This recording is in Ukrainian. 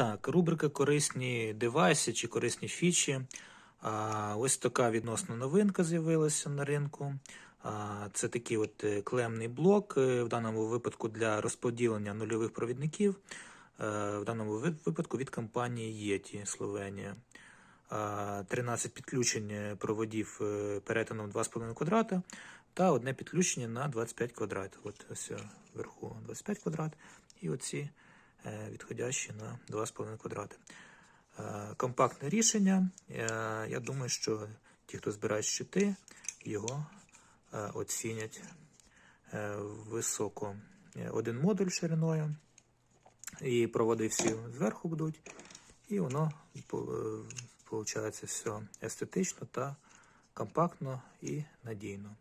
Так, рубрика корисні девайси чи корисні фічі. Ось така відносно новинка з'явилася на ринку. Це такий от е, клемний блок, е, в даному випадку для розподілення нульових провідників, е, в даному випадку від компанії Yeti Словенія. А, 13 підключень проводів перетином 2,5 квадрата та одне підключення на 25 квадратів. От ось вверху 25 квадрат і оці відходящі на 2,5 квадрати. Е, Компактне рішення. Е, Я думаю, що ті, хто збирають щити, його е, оцінять е, високо. Е, Один модуль шириною, і проводи всі зверху будуть, і воно виходить все естетично та компактно і надійно.